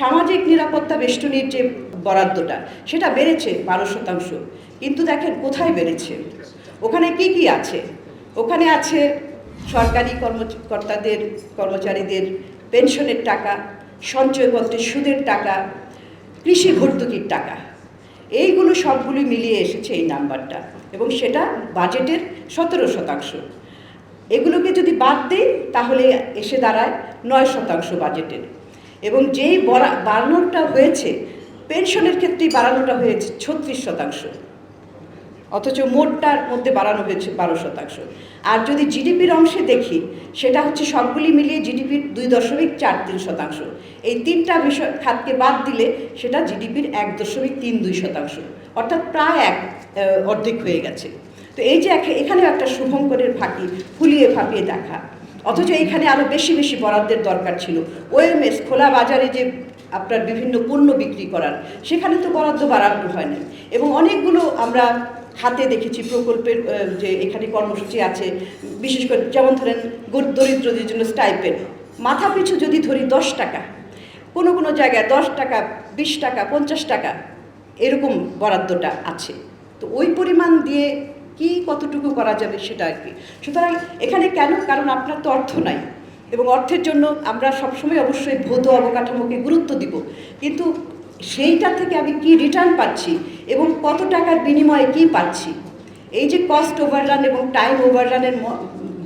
সামাজিক নিরাপত্তা বেষ্টনীর যে বরাদ্দটা, সেটা বেড়েছে বারো শতাংশ। কিন্তু দেখেন কোথায় বেড়েছে? ওখানে কি কি আছে? ওখানে আছে সরকারি কর্মকর্তাদের কর্মচারীদের পেনশনের টাকা সঞ্চয়পত্রের সুদের টাকা, কৃষি ভর্তুকির টাকা। এইগুলো সবগুলি মিলিয়ে এসেছে এই নাম্বারটা এবং সেটা বাজেটের সতেরো শতাংশ। এগুলোকে যদি বাদ দিই, তাহলে এসে দাঁড়ায় নয় শতাংশ বাজেটের। এবং যেই বাড়ানোটা হয়েছে, পেনশনের ক্ষেত্রেই বাড়ানোটা হয়েছে ছত্রিশ শতাংশ। অথচ মোটটার মধ্যে বাড়ানো হয়েছে বারো শতাংশ। আর যদি জিডিপির অংশে দেখি, সেটা হচ্ছে সবগুলি মিলিয়ে জিডিপির দুই দশমিক চার তিন শতাংশ। এই তিনটা বিষয় খাতকে বাদ দিলে সেটা জিডিপির এক দশমিক তিন দুই শতাংশ। অর্থাৎ প্রায় এক অর্ধেক হয়ে গেছে। তো এই যে এখানেও একটা শুভঙ্করের ফাঁকি, ফুলিয়ে ফাঁপিয়ে দেখা। অথচ এখানে আরও বেশি বেশি বরাদ্দের দরকার ছিল। ওএমএস খোলা বাজারে যে আপনার বিভিন্ন পণ্য বিক্রি করার, সেখানে তো বরাদ্দ বাড়ানো হয় না এবং অনেকগুলো আমরা হাতে দেখেছি প্রকল্পের যে এখানে কর্মসূচি আছে, বিশেষ করে যেমন ধরেন দরিদ্রদের জন্য স্টাইপের মাথা পিছু যদি ধরি দশ টাকা, কোনো কোনো জায়গায় দশ টাকা, বিশ টাকা, পঞ্চাশ টাকা, এরকম বরাদ্দটা আছে। তো ওই পরিমাণ দিয়ে কি কতটুকু করা যাবে সেটা আর কি। সুতরাং এখানে কেন? কারণ আপনার তো অর্থ নাই। এবং অর্থের জন্য আমরা সবসময় অবশ্যই ভৌত অবকাঠামোকে গুরুত্ব দিব। কিন্তু সেইটা থেকে আমি কি রিটার্ন পাচ্ছি এবং কত টাকার বিনিময়ে কি পাচ্ছি? এই যে কস্ট ওভাররান এবং টাইম ওভাররানের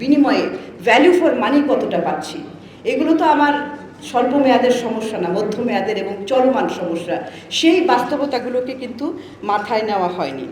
বিনিময়ে ভ্যালু ফর মানি কতটা পাচ্ছি? এগুলো তো আমার স্বল্প মেয়াদের সমস্যা না মধ্যমেয়াদের এবং চলমান সমস্যা। সেই বাস্তবতাগুলোকে কিন্তু মাথায় নেওয়া হয়নি।